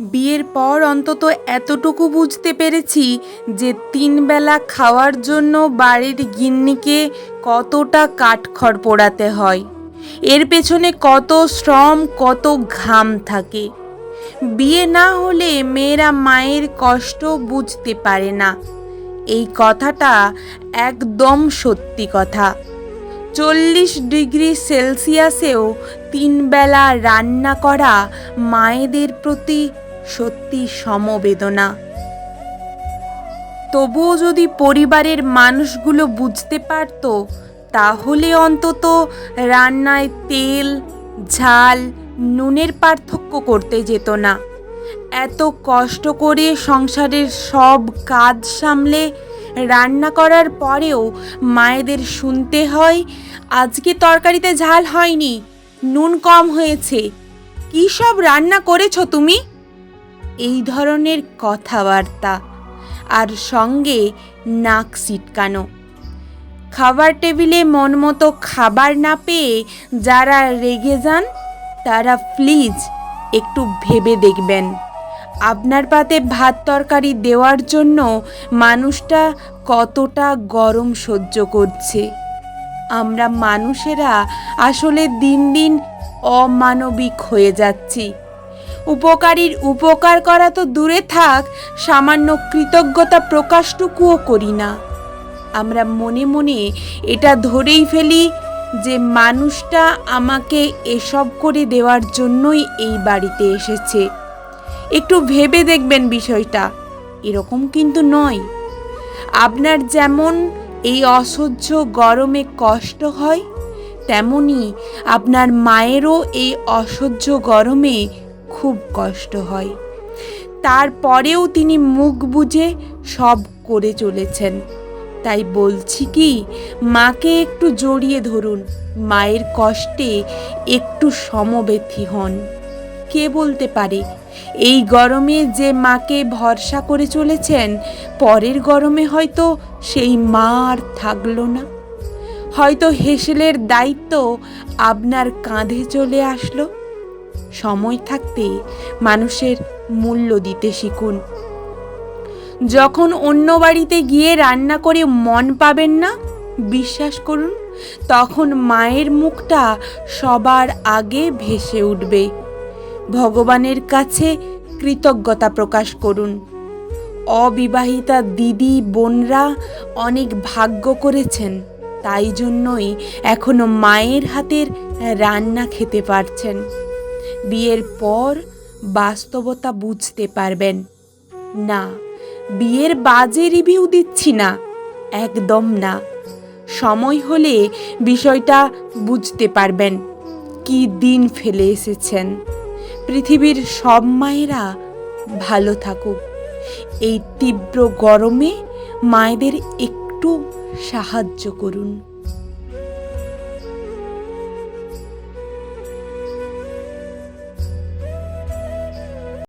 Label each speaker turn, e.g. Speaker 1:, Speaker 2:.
Speaker 1: বিয়ের পর অন্তত এতটুকু বুঝতে পেরেছি যে তিন বেলা খাওয়ার জন্য বাড়ির গিন্নিকে কতটা কাঠখড় পোড়াতে হয়। এর পেছনে কত শ্রম, কত ঘাম থাকে। বিয়ে না হলে মেয়েরা মায়ের কষ্ট বুঝতে পারে না। এই কথাটা একদম সত্যি কথা। চল্লিশ ডিগ্রি সেলসিয়াসেও তিনবেলা রান্না করা মায়েদের প্রতি সত্যি সমবেদনা। তবুও যদি পরিবারের মানুষগুলো বুঝতে পারতো, তাহলে অন্তত রান্নায় তেল, ঝাল, নুনের পার্থক্য করতে যেত না। এত কষ্ট করে সংসারের সব কাজ সামলে রান্না করার পরেও মায়েদের শুনতে হয়, আজকে তরকারিতে ঝাল হয়নি, নুন কম হয়েছে। কী সব রান্না করেছ তুমি? এই ধরনের কথাবার্তা আর সঙ্গে নাক সিটকানো খাবার টেবিলে মন মতো খাবার না পেয়ে যারা রেগে যান, তারা প্লিজ একটু ভেবে দেখবেন। আপনার পাতে ভাত তরকারি দেওয়ার জন্য মানুষটা কতটা গরম সহ্য করছে। আমরা মানুষেরা আসলে দিন দিন অমানবিক হয়ে যাচ্ছি। উপকারীর উপকার করা তো দূরে থাক, সামান্য কৃতজ্ঞতা প্রকাশটুকুও করি না। আমরা মনে মনে এটা ধরেই ফেলি যে মানুষটা আমাকে এসব করে দেওয়ার জন্যই এই বাড়িতে এসেছে। একটু ভেবে দেখবেন বিষয়টা, এরকম কিন্তু নয়। আপনার যেমন এই অসহ্য গরমে কষ্ট হয়, তেমনি আপনার মায়েরও এই অসহ্য গরমে খুব কষ্ট হয়। তারপরেও তিনি মুখ বুঝে সব করে চলেছেন। তাই বলছি কি, মাকে একটু জড়িয়ে ধরুন, মায়ের কষ্টে একটু সমবেথী হন। কে বলতে পারে, এই গরমে যে মাকে ভরসা করে চলেছেন, পরের গরমে হয়তো সেই মা আর থাকল না। হয়তো হেসেলের দায়িত্ব আপনার কাঁধে চলে আসলো। সময় থাকতে মানুষের মূল্য দিতে শিখুন। যখন অন্য বাড়িতে গিয়ে রান্না করে মন পাবেন না, বিশ্বাস করুন, তখন মায়ের মুখটা সবার আগে ভেসে উঠবে। ভগবানের কাছে কৃতজ্ঞতা প্রকাশ করুন। অবিবাহিতা দিদি, বোনরা অনেক ভাগ্য করেছেন, তাই জন্যই এখনও মায়ের হাতের রান্না খেতে পারছেন। বিয়ের পর বাস্তবতা বুঝতে পারবেন। না, বিয়ের বাজে রিভিউ দিচ্ছি না। একদম না। সময় হলে বিষয়টা বুঝতে পারবেন। কি দিন ফেলে এসেছেন। পৃথিবীর সব মায়েরা ভালো থাকুক। এই তীব্র গরমে মায়েদের একটু সাহায্য করুন।